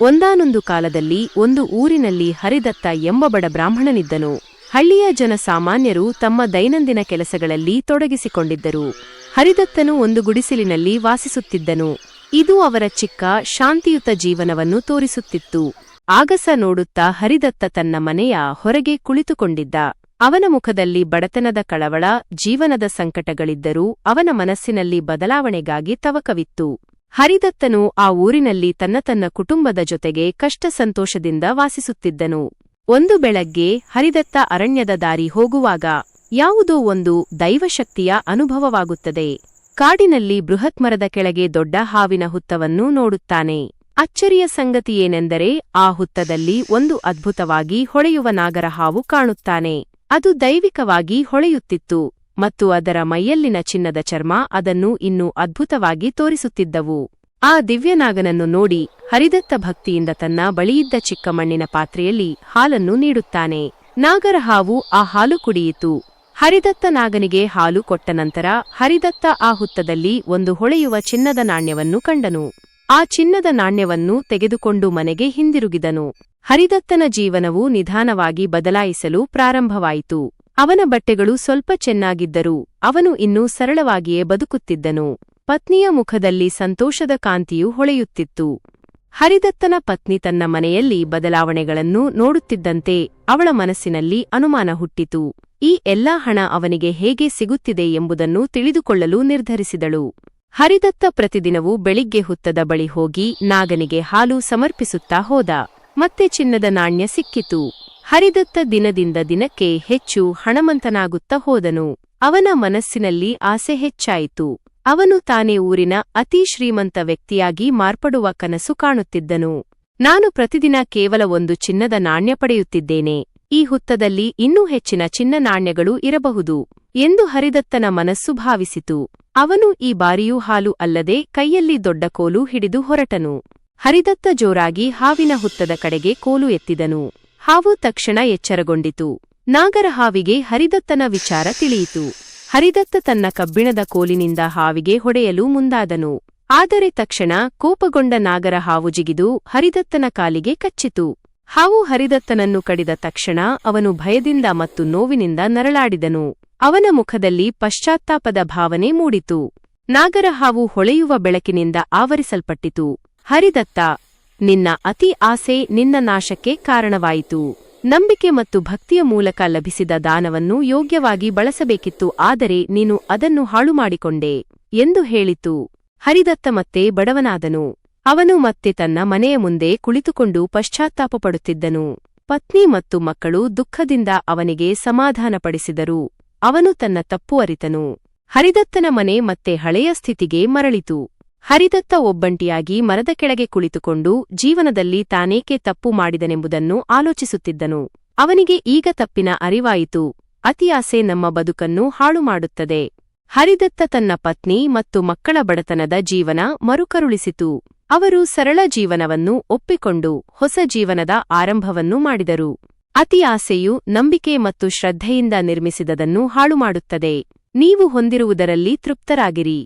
ಒಂದಾನೊಂದು ಕಾಲದಲ್ಲಿ ಒಂದು ಊರಿನಲ್ಲಿ ಹರಿದತ್ತ ಎಂಬ ಬಡ ಬ್ರಾಹ್ಮಣನಿದ್ದನು. ಹಳ್ಳಿಯ ಜನ ಸಾಮಾನ್ಯರು ತಮ್ಮ ದೈನಂದಿನ ಕೆಲಸಗಳಲ್ಲಿ ತೊಡಗಿಸಿಕೊಂಡಿದ್ದರು. ಹರಿದತ್ತನು ಒಂದು ಗುಡಿಸಿಲಿನಲ್ಲಿ ವಾಸಿಸುತ್ತಿದ್ದನು. ಇದು ಅವರ ಚಿಕ್ಕ, ಶಾಂತಿಯುತ ಜೀವನವನ್ನು ತೋರಿಸುತ್ತಿತ್ತು. ಆಗಸ ನೋಡುತ್ತಾ ಹರಿದತ್ತ ತನ್ನ ಮನೆಯ ಹೊರಗೆ ಕುಳಿತುಕೊಂಡಿದ್ದ. ಅವನ ಮುಖದಲ್ಲಿ ಬಡತನದ ಕಳವಳ, ಜೀವನದ ಸಂಕಟಗಳಿದ್ದರೂ ಅವನ ಮನಸ್ಸಿನಲ್ಲಿ ಬದಲಾವಣೆಗಾಗಿ ತವಕವಿತ್ತು. ಹರಿದತ್ತನು ಆ ಊರಿನಲ್ಲಿ ತನ್ನ ತನ್ನ ಕುಟುಂಬದ ಜೊತೆಗೆ ಕಷ್ಟ ಸಂತೋಷದಿಂದ ವಾಸಿಸುತ್ತಿದ್ದನು. ಒಂದು ಬೆಳಗ್ಗೆ ಹರಿದತ್ತ ಅರಣ್ಯದ ದಾರಿ ಹೋಗುವಾಗ ಯಾವುದೋ ಒಂದು ದೈವಶಕ್ತಿಯ ಅನುಭವವಾಗುತ್ತದೆ. ಕಾಡಿನಲ್ಲಿ ಬೃಹತ್ ಮರದ ಕೆಳಗೆ ದೊಡ್ಡ ಹಾವಿನ ಹುತ್ತವನ್ನು ನೋಡುತ್ತಾನೆ. ಅಚ್ಚರಿಯ ಸಂಗತಿಯೇನೆಂದರೆ ಆ ಹುತ್ತದಲ್ಲಿ ಒಂದು ಅದ್ಭುತವಾಗಿ ಹೊಳೆಯುವ ನಾಗರ ಹಾವು ಕಾಣುತ್ತಾನೆ. ಅದು ದೈವಿಕವಾಗಿ ಹೊಳೆಯುತ್ತಿತ್ತು. ಮತ್ತು ಅದರ ಮೈಯಲ್ಲಿನ ಚಿನ್ನದ ಚರ್ಮ ಅದನ್ನು ಇನ್ನೂ ಅದ್ಭುತವಾಗಿ ತೋರಿಸುತ್ತಿದ್ದವು. ಆ ದಿವ್ಯನಾಗನನ್ನು ನೋಡಿ ಹರಿದತ್ತ ಭಕ್ತಿಯಿಂದ ತನ್ನ ಬಳಿಯಿದ್ದ ಚಿಕ್ಕ ಮಣ್ಣಿನ ಪಾತ್ರೆಯಲ್ಲಿ ಹಾಲನ್ನು ನೀಡುತ್ತಾನೆ. ನಾಗರಹಾವು ಆ ಹಾಲು ಕುಡಿಯಿತು. ಹರಿದತ್ತ ನಾಗನಿಗೆ ಹಾಲು ಕೊಟ್ಟ ನಂತರ ಹರಿದತ್ತ ಆ ಹುತ್ತದಲ್ಲಿ ಒಂದು ಹೊಳೆಯುವ ಚಿನ್ನದ ನಾಣ್ಯವನ್ನು ಕಂಡನು. ಆ ಚಿನ್ನದ ನಾಣ್ಯವನ್ನು ತೆಗೆದುಕೊಂಡು ಮನೆಗೆ ಹಿಂದಿರುಗಿದನು. ಹರಿದತ್ತನ ಜೀವನವು ನಿಧಾನವಾಗಿ ಬದಲಾಯಿಸಲು ಪ್ರಾರಂಭವಾಯಿತು. ಅವನ ಬಟ್ಟೆಗಳು ಸ್ವಲ್ಪ ಚೆನ್ನಾಗಿದ್ದರೂ. ಅವನು ಇನ್ನೂ ಸರಳವಾಗಿಯೇ ಬದುಕುತ್ತಿದ್ದನು. ಪತ್ನಿಯ ಮುಖದಲ್ಲಿ ಸಂತೋಷದ ಕಾಂತಿಯು ಹೊಳೆಯುತ್ತಿತ್ತು. ಹರಿದತ್ತನ ಪತ್ನಿ ತನ್ನ ಮನೆಯಲ್ಲಿ ಬದಲಾವಣೆಗಳನ್ನು ನೋಡುತ್ತಿದ್ದಂತೆ ಅವಳ ಮನಸ್ಸಿನಲ್ಲಿ ಅನುಮಾನ ಹುಟ್ಟಿತು. ಈ ಎಲ್ಲಾ ಹಣ ಅವನಿಗೆ ಹೇಗೆ ಸಿಗುತ್ತಿದೆ ಎಂಬುದನ್ನು ತಿಳಿದುಕೊಳ್ಳಲು ನಿರ್ಧರಿಸಿದಳು. ಹರಿದತ್ತ ಪ್ರತಿದಿನವೂ ಬೆಳಿಗ್ಗೆ ಹುತ್ತದ ಬಳಿ ಹೋಗಿ ನಾಗನಿಗೆ ಹಾಲು ಸಮರ್ಪಿಸುತ್ತಾ ಹೋದ. ಮತ್ತೆ ಚಿನ್ನದ ನಾಣ್ಯ ಸಿಕ್ಕಿತು. ಹರಿದತ್ತ ದಿನದಿಂದ ದಿನಕ್ಕೆ ಹೆಚ್ಚು ಹಣಮಂತನಾಗುತ್ತ ಹೋದನು. ಅವನ ಮನಸ್ಸಿನಲ್ಲಿ ಆಸೆ ಹೆಚ್ಚಾಯಿತು. ಅವನು ತಾನೇ ಊರಿನ ಅತಿ ಶ್ರೀಮಂತ ವ್ಯಕ್ತಿಯಾಗಿ ಮಾರ್ಪಡುವ ಕನಸು ಕಾಣುತ್ತಿದ್ದನು. ನಾನು ಪ್ರತಿದಿನ ಕೇವಲ ಒಂದು ಚಿನ್ನದ ನಾಣ್ಯ ಪಡೆಯುತ್ತಿದ್ದೇನೆ. ಈ ಹುತ್ತದಲ್ಲಿ ಇನ್ನೂ ಹೆಚ್ಚಿನ ಚಿನ್ನ ನಾಣ್ಯಗಳು ಇರಬಹುದು ಎಂದು ಹರಿದತ್ತನ ಮನಸ್ಸು ಭಾವಿಸಿತು. ಅವನು ಈ ಬಾರಿಯೂ ಹಾಲು ಅಲ್ಲದೆ ಕೈಯಲ್ಲಿ ದೊಡ್ಡ ಕೋಲು ಹಿಡಿದು ಹೊರಟನು. ಹರಿದತ್ತ ಜೋರಾಗಿ ಹಾವಿನ ಹುತ್ತದ ಕಡೆಗೆ ಕೋಲು ಎತ್ತಿದನು. ಹಾವು ತಕ್ಷಣ ಎಚ್ಚರಗೊಂಡಿತು. ನಾಗರಹಾವಿಗೆ ಹರಿದತ್ತನ ವಿಚಾರ ತಿಳಿಯಿತು. ಹರಿದತ್ತ ತನ್ನ ಕಬ್ಬಿಣದ ಕೋಲಿನಿಂದ ಹಾವಿಗೆ ಹೊಡೆಯಲು ಮುಂದಾದನು. ಆದರೆ ತಕ್ಷಣ ಕೋಪಗೊಂಡ ನಾಗರ ಹಾವು ಜಿಗಿದು ಹರಿದತ್ತನ ಕಾಲಿಗೆ ಕಚ್ಚಿತು. ಹಾವು ಹರಿದತ್ತನನ್ನು ಕಡಿದ ತಕ್ಷಣ ಅವನು ಭಯದಿಂದ ಮತ್ತು ನೋವಿನಿಂದ ನರಳಾಡಿದನು. ಅವನ ಮುಖದಲ್ಲಿ ಪಶ್ಚಾತ್ತಾಪದ ಭಾವನೆ ಮೂಡಿತು. ನಾಗರಹಾವು ಹೊಳೆಯುವ ಬೆಳಕಿನಿಂದ ಆವರಿಸಲ್ಪಟ್ಟಿತು. ಹರಿದತ್ತ ನಿನ್ನ ಅತಿ ಆಸೆ ನಿನ್ನ ನಾಶಕ್ಕೆ ಕಾರಣವಾಯಿತು. ನಂಬಿಕೆ ಮತ್ತು ಭಕ್ತಿಯ ಮೂಲಕ ಲಭಿಸಿದ ದಾನವನ್ನು ಯೋಗ್ಯವಾಗಿ ಬಳಸಬೇಕಿತ್ತು, ಆದರೆ ನೀನು ಅದನ್ನು ಹಾಳು ಮಾಡಿಕೊಂಡೆ ಎಂದು ಹೇಳಿತು. ಹರಿದತ್ತ ಮತ್ತೆ ಬಡವನಾದನು. ಅವನು ಮತ್ತೆ ತನ್ನ ಮನೆಯ ಮುಂದೆ ಕುಳಿತುಕೊಂಡು ಪಶ್ಚಾತ್ತಾಪಪಡುತ್ತಿದ್ದನು. ಪತ್ನಿ ಮತ್ತು ಮಕ್ಕಳು ದುಃಖದಿಂದ ಅವನಿಗೆ ಸಮಾಧಾನಪಡಿಸಿದರು. ಅವನು ತನ್ನ ತಪ್ಪು ಅರಿತನು. ಹರಿದತ್ತನ ಮನೆ ಮತ್ತೆ ಹಳೆಯ ಸ್ಥಿತಿಗೆ ಮರಳಿತು. ಹರಿದತ್ತ ಒಬ್ಬಂಟಿಯಾಗಿ ಮರದ ಕೆಳಗೆ ಕುಳಿತುಕೊಂಡು ಜೀವನದಲ್ಲಿ ತಾನೇಕೆ ತಪ್ಪು ಮಾಡಿದನೆಂಬುದನ್ನು ಆಲೋಚಿಸುತ್ತಿದ್ದನು. ಅವನಿಗೆ ಈಗ ತಪ್ಪಿನ ಅರಿವಾಯಿತು. ಅತಿಯಾಸೆ ನಮ್ಮ ಬದುಕನ್ನು ಹಾಳು ಮಾಡುತ್ತದೆ. ಹರಿದತ್ತ ತನ್ನ ಪತ್ನಿ ಮತ್ತು ಮಕ್ಕಳ ಬಡತನದ ಜೀವನ ಮರುಕರುಳಿಸಿತು. ಅವರು ಸರಳ ಜೀವನವನ್ನು ಒಪ್ಪಿಕೊಂಡು ಹೊಸ ಜೀವನದ ಆರಂಭವನ್ನು ಮಾಡಿದರು. ಅತಿಯಾಸೆಯು ನಂಬಿಕೆ ಮತ್ತು ಶ್ರದ್ಧೆಯಿಂದ ನಿರ್ಮಿಸಿದದನ್ನು ಹಾಳುಮಾಡುತ್ತದೆ. ನೀವು ಹೊಂದಿರುವುದರಲ್ಲಿ ತೃಪ್ತರಾಗಿರಿ.